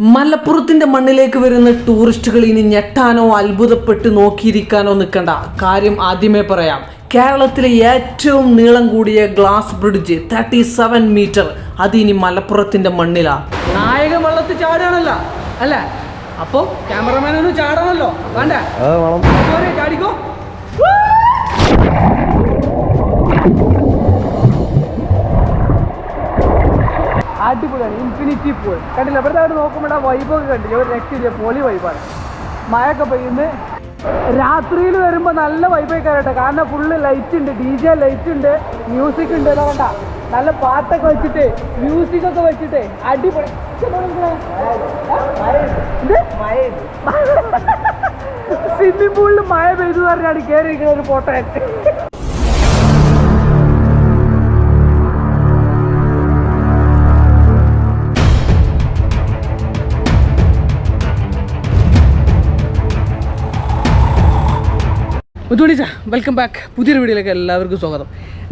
മലപ്പുറത്തിന്റെ മണ്ണിലേക്ക് വരുന്ന ടൂറിസ്റ്റുകൾ ഇനി ഞെട്ടാനോ അത്ഭുതപ്പെട്ട് നോക്കിയിരിക്കാനോ നിൽക്കണ്ട. കാര്യം ആദ്യമേ പറയാം. കേരളത്തിലെ ഏറ്റവും നീളം കൂടിയ glass bridge thirty seven metre അത് ഇനി മലപ്പുറത്തിന്റെ മണ്ണിലാണ് നായകൻ വെള്ളത്തിൽ ചാടുകയാണല്ലോ അല്ലേ? അപ്പോ ക്യാമറമാനൊന്നും ചാടണമല്ലോ വേണ്ടേ? ചാടിക്കോ. അടിപൊളിയാണ്. ഇൻഫിനിറ്റി പോൾ കണ്ടില്ല? ഇവിടുത്തെ അവിടെ നോക്കുമ്പോൾ ആ വൈബൊക്കെ കണ്ടില്ല? ഒരു രക്ഷയില്ല പൊളി വൈബാണ് മഴയൊക്കെ പെയ്യുന്നു. രാത്രിയിൽ വരുമ്പോൾ നല്ല വൈബൊക്കെ കയറട്ടെ കാരണം ഫുള്ള് ലൈറ്റ് ഉണ്ട്. ഡി ജെ ലൈറ്റ് ഉണ്ട്. മ്യൂസിക് ഉണ്ട്. ഇതാ കണ്ട? നല്ല പാട്ടൊക്കെ വെച്ചിട്ട് മ്യൂസിക് ഒക്കെ വെച്ചിട്ട് അടിപൊളി. സ്വിമ്മിംഗ് പൂളിൽ മഴ പെയ്തു പറഞ്ഞാണ് കയറിയിരിക്കുന്ന ഒരു ഫോട്ടോ മുത്തുമണിച്ച വെൽക്കം ബാക്ക് പുതിയൊരു വീഡിയോയിലേക്ക് എല്ലാവർക്കും സ്വാഗതം.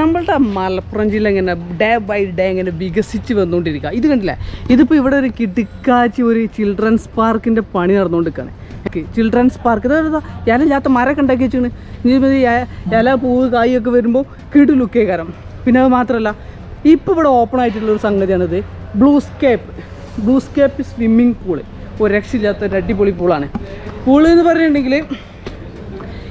നമ്മളുടെ മലപ്പുറം ജില്ല ഇങ്ങനെ ഡേ ബൈ ഡേ ഇങ്ങനെ വികസിച്ച് വന്നുകൊണ്ടിരിക്കുക ഇത് കണ്ടില്ല? ഇതിപ്പോൾ ഇവിടെ ഒരു കിടുക്കാച്ചി ഒരു ചിൽഡ്രൻസ് പാർക്കിന്റെ പണി നടന്നുകൊണ്ടിരിക്കുകയാണ് ചിൽഡ്രൻസ് പാർക്ക് ഇല ഇല്ലാത്ത മരമൊക്കെ ഉണ്ടാക്കി വെച്ചാണ് ഇനി ഇല പൂവ് കായൊക്കെ വരുമ്പോൾ കിടു ലുക്കേ കാരണം പിന്നെ അത് മാത്രമല്ല ഇപ്പോൾ ഇവിടെ ഓപ്പൺ ആയിട്ടുള്ള ഒരു സംഗതിയാണിത്. Blue Bluescape Bluescape swimming pool ഒരു രക്ഷയില്ലാത്ത ഒരു അടിപൊളി പൂളാണ് പൂൾ എന്ന് പറഞ്ഞിട്ടുണ്ടെങ്കിൽ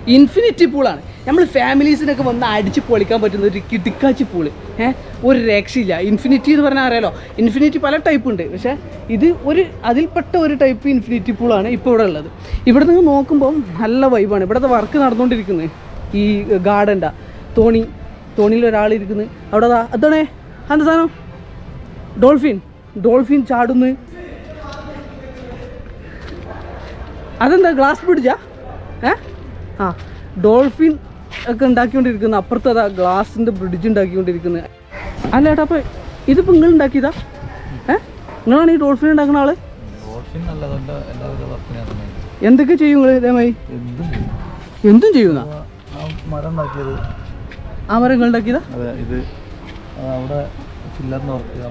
ഇൻഫിനിറ്റി പൂളാണ് നമ്മൾ ഫാമിലീസിനൊക്കെ വന്ന് അടിച്ച് പൊളിക്കാൻ പറ്റുന്ന ഒരു കിടുക്കാച്ചി പൂൾ ഏഹ് ഒരു രക്ഷയില്ല ഇൻഫിനിറ്റി എന്ന് പറഞ്ഞാൽ അറിയാലോ? ഇൻഫിനിറ്റി പല ടൈപ്പ് ഉണ്ട്. പക്ഷേ ഇത് ഒരു അതിൽപ്പെട്ട ഒരു ടൈപ്പ് ഇൻഫിനിറ്റി പൂളാണ് ഇപ്പോൾ ഇവിടെ ഉള്ളത്. ഇവിടെ നിന്ന് നോക്കുമ്പോൾ നല്ല വൈബാണ് ഇവിടുത്തെ വർക്ക് നടന്നുകൊണ്ടിരിക്കുന്നത് ഈ ഗാർഡന്റെ തോണി തോണിയിൽ ഒരാളിരിക്കുന്നത് അവിടെ അതാ അതാണേ അതെന്താ സാധനം? ഡോൾഫിൻ ഡോൾഫിൻ ചാടുന്നു. അതെന്താ ഗ്ലാസ് പിടിച്ചാ? ഏ? ആ ഡോൾഫിൻ ഒക്കെ ഉണ്ടാക്കിക്കൊണ്ടിരിക്കുന്നത് അപ്പുറത്ത് അതാ ഗ്ലാസിന്റെ ബ്രിഡ്ജ് ഉണ്ടാക്കിക്കൊണ്ടിരിക്കുന്നത്. അല്ല ഏട്ടാ അപ്പോൾ ഇതിപ്പോൾ നിങ്ങൾ ഉണ്ടാക്കിയതാ? ഏ? നിങ്ങളാണ് ഈ ഡോൾഫിൻ ഉണ്ടാക്കുന്ന ആൾ? എന്തൊക്കെ ചെയ്യും നിങ്ങൾ ഇതേമായി എന്തും ചെയ്യും. എന്തും ചെയ്യുന്ന? ആ മരം ഉണ്ടാക്കിയത്.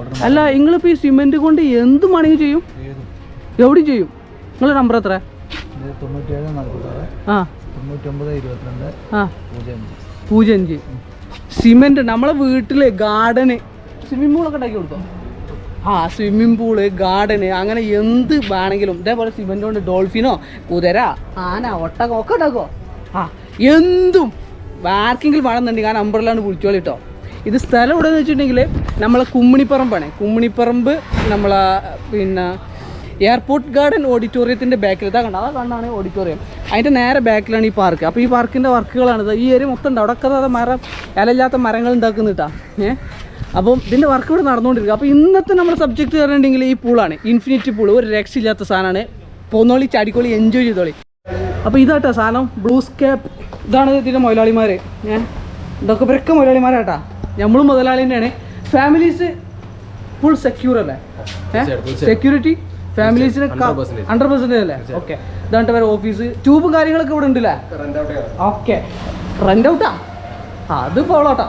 നിങ്ങൾ അല്ല നിങ്ങളിപ്പോൾ ഈ സിമെന്റ് കൊണ്ട് എന്തും വേണമെങ്കിൽ ചെയ്യും? എവിടെയും ചെയ്യും? നിങ്ങളുടെ നമ്പർ എത്ര തൊണ്ണൂറ്റേഴ് നാൽപ്പത്താറ് ആ. തൊണ്ണൂറ്റൊമ്പത് ഇരുപത്തിരണ്ട് ആ. പൂജ്യം അഞ്ച്. പൂജ്യം അഞ്ച്. സിമെന്റ് നമ്മളെ വീട്ടിൽ ഗാർഡന്. സ്വിമ്മിംഗ് പൂളൊക്കെ ഉണ്ടാക്കി കൊടുത്തോ? ആ സ്വിമ്മിംഗ് പൂൾ ഗാർഡന് അങ്ങനെ എന്ത് വേണമെങ്കിലും. ഇതേപോലെ സിമെന്റ് കൊണ്ട് ഡോൾഫിനോ കുതിര ആന ഒട്ടകം ഒക്കെ ഉണ്ടാക്കോ ആ എന്തും ആർക്കെങ്കിലും വേണമെന്നുണ്ടെങ്കിൽ ആ നമ്പറിലാണ് വിളിച്ചോളി കേട്ടോ ഇത് സ്ഥലം എവിടെയെന്ന് വെച്ചിട്ടുണ്ടെങ്കിൽ നമ്മളെ കുമ്മിണിപ്പറമ്പാണ്. കുമ്മിണിപ്പറമ്പ് നമ്മളെ പിന്നെ എയർപോർട്ട് ഗാർഡൻ ഓഡിറ്റോറിയത്തിന്റെ ബാക്കിൽ ഇതാ കണ്ട? അതാ കണ്ടാണ് ഓഡിറ്റോറിയം അതിന്റെ നേരെ ബാക്കിലാണ് ഈ പാർക്ക് അപ്പോൾ ഈ പാർക്കിന്റെ വർക്കുകളാണ് ഈ ഏരിയ മൊത്തം ഉണ്ട്. അവിടെ മരം ഇലയില്ലാത്ത മരങ്ങൾ ഉണ്ടാക്കുന്നിട്ടാ ഏ? അപ്പം ഇതിന്റെ വർക്ക് ഇവിടെ നടന്നുകൊണ്ടിരിക്കുക. അപ്പോൾ ഇന്നത്തെ നമ്മുടെ സബ്ജക്റ്റ് പറഞ്ഞിട്ടുണ്ടെങ്കിൽ ഈ പൂളാണ് ഇൻഫിനിറ്റി പൂൾ ഒരു രക്ഷയില്ലാത്ത സാധനമാണ്. പോന്നോളി ചാടിക്കോളി എൻജോയ് ചെയ്തോളി. അപ്പോൾ ഇതാട്ടോ സാധനം. ബ്ലൂ സ്കാപ്പ് ഇതാണ് ഇതിന്റെ മുതലാളിമാർ ഏ? ഇതൊക്കെ ഇവരൊക്കെ മുതലാളിമാരാട്ടാ നമ്മളും മുതലാളി തന്നെയാണ് ഫാമിലീസ് ഫുൾ സെക്യൂർ അല്ലേ? സെക്യൂരിറ്റി ഫാമിലീസിന് ഹൺഡ്രഡ് പെർസെന്റേജ് അല്ലേ? ഓക്കെ ഇതാണ്ട് വരെ ഓഫീസ് ട്യൂബും കാര്യങ്ങളൊക്കെ ഇവിടെ ഉണ്ടല്ലേ? ഓക്കെ റെന്റ് ഔട്ടാ അത് ഫോളോട്ടാ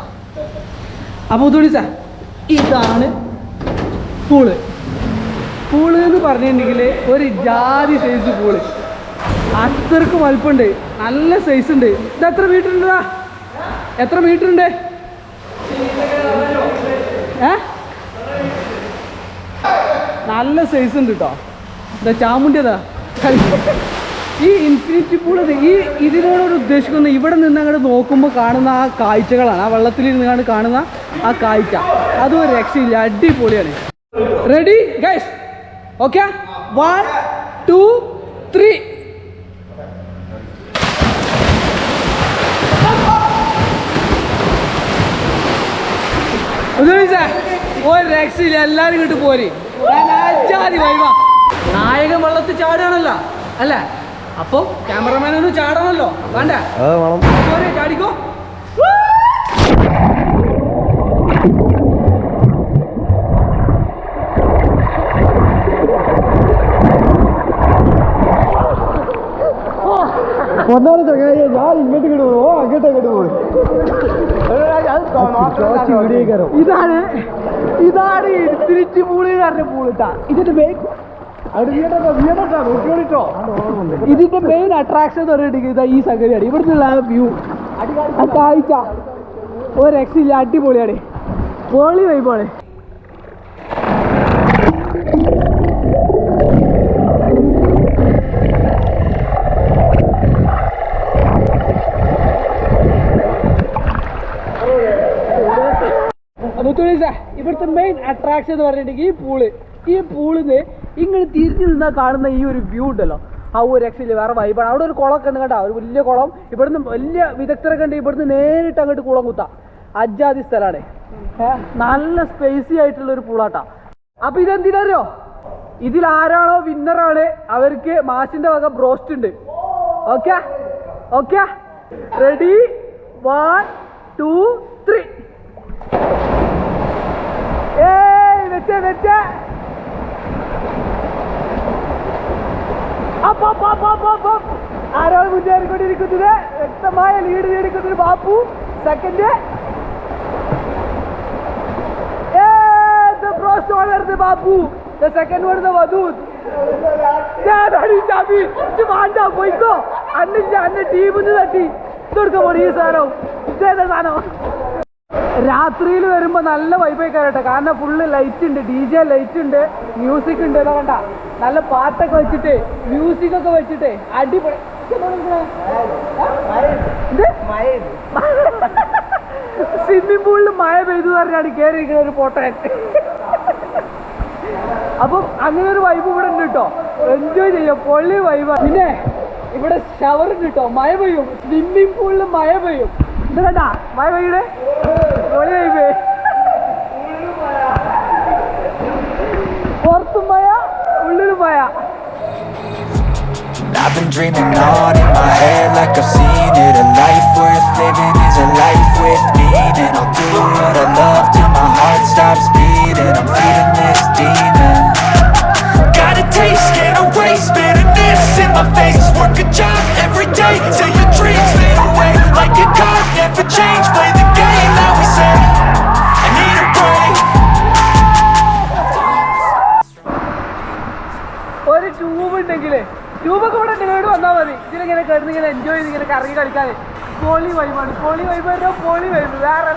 അപ്പോൾ തുണി സാർ ഇതാണ് പൂൾ പൂൾ എന്ന് പറഞ്ഞിട്ടുണ്ടെങ്കിൽ ഒരു ജാതി സൈസ് പൂൾ അത്രയ്ക്ക് വലുപ്പുണ്ട് നല്ല സൈസ് ഉണ്ട്. ഇത് എത്ര മീറ്റർ ഉണ്ടാ എത്ര മീറ്റർ ഉണ്ട്? ഏ? നല്ല സൈസ് ഉണ്ട് കേട്ടോ എന്താ ചാമുണ്ടിയതാ? ഈ ഇൻഫിനിറ്റി പൂൾ ഈ ഇതിനോടൊരു ഉദ്ദേശിക്കുന്ന ഇവിടെ നിന്ന് അങ്ങോട്ട് നോക്കുമ്പോൾ കാണുന്ന ആ കാഴ്ചകളാണ്. ആ വെള്ളത്തിലിരുന്ന് കണ്ട് കാണുന്ന ആ കാഴ്ച. അതും ഒരു രക്ഷയില്ല. അടിപൊളിയാണ്. Ready guys okay one two three ഒരു രക്ഷയില്ല. എല്ലാവരും ഇങ്ങോട്ട് പോരേ. നായകൻ വെള്ളത്തിൽ ചാടുകയാണല്ലോ. അല്ലേ? അപ്പൊ ക്യാമറമാൻ ചാടണമല്ലോ. വേണ്ട? വേണ്ടേ ചാടിക്കോ. ഒന്നാമത്തെ കാര്യം ഞാൻ ഇങ്ങോട്ട് ഇങ്ങോട്ട് പോകും ഓ അങ്ങോട്ട് അങ്ങോട്ട് പോകും ഇതാണ് ഇതാണ് ഇൻഫിനിറ്റി പൂൾ പറഞ്ഞ ഇതിന്റെ പേര് ഇതിന്റെ മെയിൻ അട്രാക്ഷൻ എന്ന് പറയുന്നത് ഈ സംഗതിയാണ്. ഇവിടുന്നുള്ള വ്യൂ ആ ഒരു രക്ഷയില്ല അടിപൊളിയാണ്. പോളി വൈബാണ് മുത്തുണീസ ഇവിടുത്തെ മെയിൻ അട്രാക്ഷൻ എന്ന് പറഞ്ഞിട്ടുണ്ടെങ്കിൽ ഈ പൂൾ ഈ പൂളിന്ന് ഇങ്ങനെ തിരിഞ്ഞു നിന്നാൽ കാണുന്ന ഈ ഒരു വ്യൂ ഉണ്ടല്ലോ. ആ ഒരു രക്ഷയില്ല വേറെ വൈബാണ് അവിടെ ഒരു കുളമൊക്കെ ഉണ്ട് കേട്ടോ ഒരു വലിയ കുളം. ഇവിടുന്ന് വലിയ വിദഗ്ധരൊക്കെ ഉണ്ട് ഇവിടുന്ന് നേരിട്ട് അങ്ങോട്ട് കുളം കുത്താം. അജാതി സ്ഥലമാണ് നല്ല സ്പേസി ആയിട്ടുള്ള ഒരു പൂളാട്ടാ അപ്പൊ ഇതെന്തിനറിയോ? ഇതിൽ ആരാണോ വിന്നറാണ് അവർക്ക് മാഷിന്റെ വക ബ്രോസ്റ്റ് ഉണ്ട്. Okay okay ready one two three ഏയ് വെച്ചേ വെച്ചേ. Up up. മുന്നേറിക്കൊണ്ടിരിക്കുന്നത് വ്യക്തമായ ലീഡ് നേടിക്കുന്നത് ബാപ്പു. സെക്കൻഡ് പോയിക്കോ. അന്നില്ല അന്നെ ടീമിന്ന് തട്ടി. ഇതൊടുക്ക പോണി ഈ സാധനം. ഇതേതാ സാധനം? രാത്രിയിൽ വരുമ്പോ നല്ല വൈബായി കയറട്ടെ കാരണം ഫുള്ള് ലൈറ്റ് ഉണ്ട്. ഡി ജെ ലൈറ്റ് ഉണ്ട്. മ്യൂസിക് ഉണ്ട്. ഇതാ കണ്ട. നല്ല പാട്ടൊക്കെ വെച്ചിട്ട് മ്യൂസിക് ഒക്കെ വെച്ചിട്ട് അടിപൊളി. സ്വിമ്മിംഗ് പൂളിൽ മഴ പെയ്തു പറഞ്ഞാണ് കയറിയിരിക്കുന്ന ഒരു ഫോട്ടോ അപ്പം അങ്ങനെ ഒരു വൈബ് ഇവിടെ ഉണ്ട് കേട്ടോ എൻജോയ് ചെയ്യാം. പൊള്ളി വൈബ് പിന്നെ ഇവിടെ ഷവർ ഉണ്ട് കേട്ടോ മഴ പെയ്യും. സ്വിമ്മിംഗ് പൂളിൽ മഴ പെയ്യും. ഇത് കണ്ട? മഴ പെയ്യണേ? പൊളി വൈബ് പുറത്തും മഴ ഉള്ളിലും മഴ I've been dreaming on in my head like I've seen it A life worth living is a life with meaning I'll do what I love till my heart stops beating I'm feeding this demon Got a taste, can't erase bitterness in my face Work a job every day till your dreams fade away Like a card, never change, play the game ഒരു ഉണ്ടെങ്കിലേ. Enjoy ഇങ്ങനെ കറങ്ങി vibe vibe വേറെ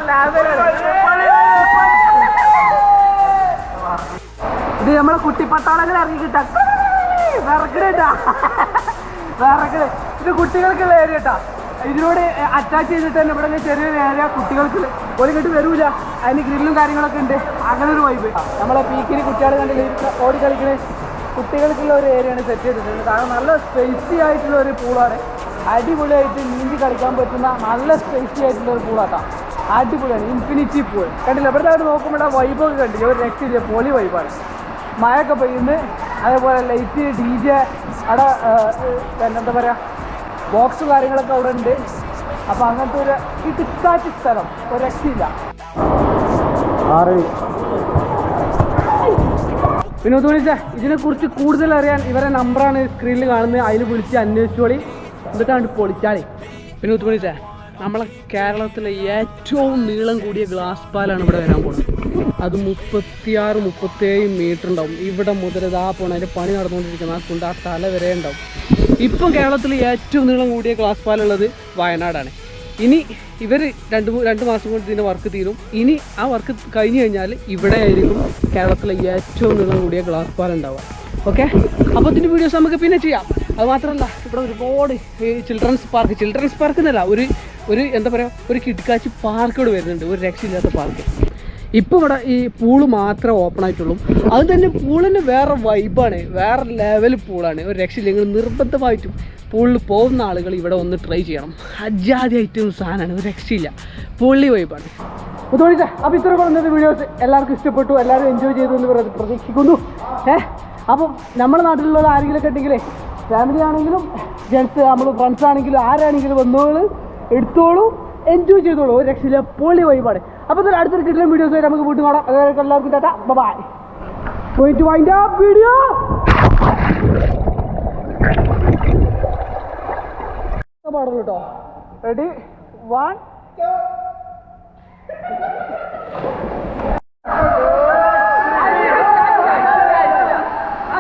ഇത് നമ്മളെ കുട്ടിപ്പട്ടാളങ്ങൾ ഇറങ്ങി കിട്ടാ. വിറക്കണേട്ടാ വിറക്കണേ ഇത് കുട്ടികൾക്കുള്ള ഏരിയ കേട്ടാ ഇതിനോട് അറ്റാച്ച് ചെയ്തിട്ട് തന്നെ ഇവിടെ ചെറിയൊരു ഏരിയ കുട്ടികൾക്ക് ഒരു കെട്ട് വരൂല. അതിന് ഗ്രില്ലും കാര്യങ്ങളൊക്കെ ഉണ്ട്. അങ്ങനെ ഒരു വൈബ് നമ്മളെ പീക്കിന് കുട്ടികൾ കണ്ടില്ല ഓടി കളിക്കുന്ന കുട്ടികൾക്കുള്ള ഒരു ഏരിയയാണ് സെറ്റ് ചെയ്തിട്ടുണ്ട് കാരണം നല്ല സ്പേസി ആയിട്ടുള്ള ഒരു പൂളാണ്. അടിപൊളിയായിട്ട് നീന്തി കളിക്കാൻ പറ്റുന്ന നല്ല സ്പേസി ആയിട്ടുള്ള ഒരു പൂളാട്ടാം. അടിപൊളിയാണ്. ഇൻഫിനിറ്റി പൂൾ കണ്ടില്ല? ഇവിടെ അവിടെ നോക്കുമ്പോൾ വൈബൊക്കെ കണ്ടില്ല? ഒരു രക്ഷയില്ല. പൊളി വൈബാണ് മഴയൊക്കെ പെയ്യുന്നു. അതേപോലെ ലൈറ്റ് ഡി ജെ അവിടെ എന്താ പറയുക ബോക്സ് കാര്യങ്ങളൊക്കെ അവിടെ ഉണ്ട്. അപ്പോൾ അങ്ങനത്തെ ഒരു ഇടുക്കാറ്റ് സ്ഥലം ഒരു രക്ഷയില്ല. വിനോദ് വിളിച്ച ഇതിനെക്കുറിച്ച് കൂടുതൽ അറിയാൻ ഇവരെ നമ്പറാണ് സ്ക്രീനിൽ കാണുന്നത്. അതിൽ വിളിച്ച് അന്വേഷിച്ചോളി. എന്നിട്ടാണ് പൊളിച്ചാളി. വിനോദ് വിളിച്ച നമ്മളെ കേരളത്തിലെ ഏറ്റവും നീളം കൂടിയ ഗ്ലാസ് പാലാണ് ഇവിടെ വരാൻ പോകുന്നത് അത് മുപ്പത്തിയാറ് മുപ്പത്തേഴ് മീറ്റർ ഉണ്ടാവും. ഇവിടെ മുതൽ ഇതാ പോണ അതിന്റെ പണി നടന്നുകൊണ്ടിരിക്കുന്ന ആ കൊണ്ട് ആ തല വരെ ഉണ്ടാവും. ഇപ്പം കേരളത്തിൽ ഏറ്റവും നീളം കൂടിയ ഗ്ലാസ് പാലുള്ളത് വയനാടാണ്. ഇനി ഇവർ രണ്ട് രണ്ട് മാസം കൊണ്ട് ഇതിന്റെ വർക്ക് തീരും. ഇനി ആ വർക്ക് കഴിഞ്ഞ് കഴിഞ്ഞാൽ ഇവിടെ ആയിരിക്കും കേരളത്തിലെ ഏറ്റവും നീളം കൂടിയ ഗ്ലാസ് പാൽ ഉണ്ടാവുക. ഓക്കെ അപ്പോൾ ഇതിന്റെ വീഡിയോസ് നമുക്ക് പിന്നെ ചെയ്യാം. അത് മാത്രമല്ല ഇവിടെ ഒരുപാട് ചിൽഡ്രൻസ് പാർക്ക് ചിൽഡ്രൻസ് പാർക്ക് എന്നല്ല ഒരു ഒരു എന്താ പറയുക ഒരു കിഡ്കാച്ചി പാർക്ക് ഇവിടെ വരുന്നുണ്ട്. ഒരു രക്ഷയില്ലാത്ത പാർക്ക് ഇപ്പോൾ ഇവിടെ ഈ പൂൾ മാത്രമേ ഓപ്പൺ ആയിട്ടുള്ളൂ. അത് തന്നെ പൂളിന് വേറെ വൈബാണ് വേറെ ലെവൽ പൂളാണ് ഒരു രക്ഷയില്ല. നിങ്ങൾ നിർബന്ധമായിട്ടും പൂളിൽ പോകുന്ന ആളുകൾ ഇവിടെ ഒന്ന് ട്രൈ ചെയ്യണം. അജാതി ഐറ്റം സാധനമാണ്. ഒരു രക്ഷയില്ല. പുള്ളി വൈബാണ് തോന്നിച്ച അപ്പോൾ ഇത്ര പറഞ്ഞത് വീഡിയോസ് എല്ലാവർക്കും ഇഷ്ടപ്പെട്ടു. എല്ലാവരും എൻജോയ് ചെയ്തു എന്ന് പ്രതീക്ഷിക്കുന്നു. ഏ? അപ്പം നമ്മുടെ നാട്ടിലുള്ള ആരെങ്കിലും ഉണ്ടെങ്കിലേ ഫാമിലി ആണെങ്കിലും ജെൻസ് നമ്മൾ ഫ്രണ്ട്സ് ആണെങ്കിലും ആരാണെങ്കിലും വന്നോളൂ എടുത്തോളൂ എൻജോയ് ചെയ്തോളൂ. ഒരു രക്ഷയില്ല. പൊളി വൈബാണ് അപ്പോൾ ഇതിൽ അടുത്തൊരു കിട്ടുന്ന വീഡിയോസ് ആയിട്ട് നമുക്ക് വീട്ടിൽ കാണാം. അതായത് എല്ലാവർക്കും ടാറ്റ. ബൈ പോയിട്ട് വൈൻഡ് അപ്പ് വീഡിയോ പാടുള്ളൂ കേട്ടോ റെഡി വൺ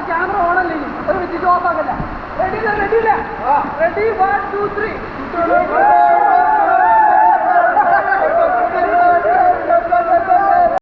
ക്യാമറ ഓണല്ലേ off ആക്കല്ല? Ready ready ready one two three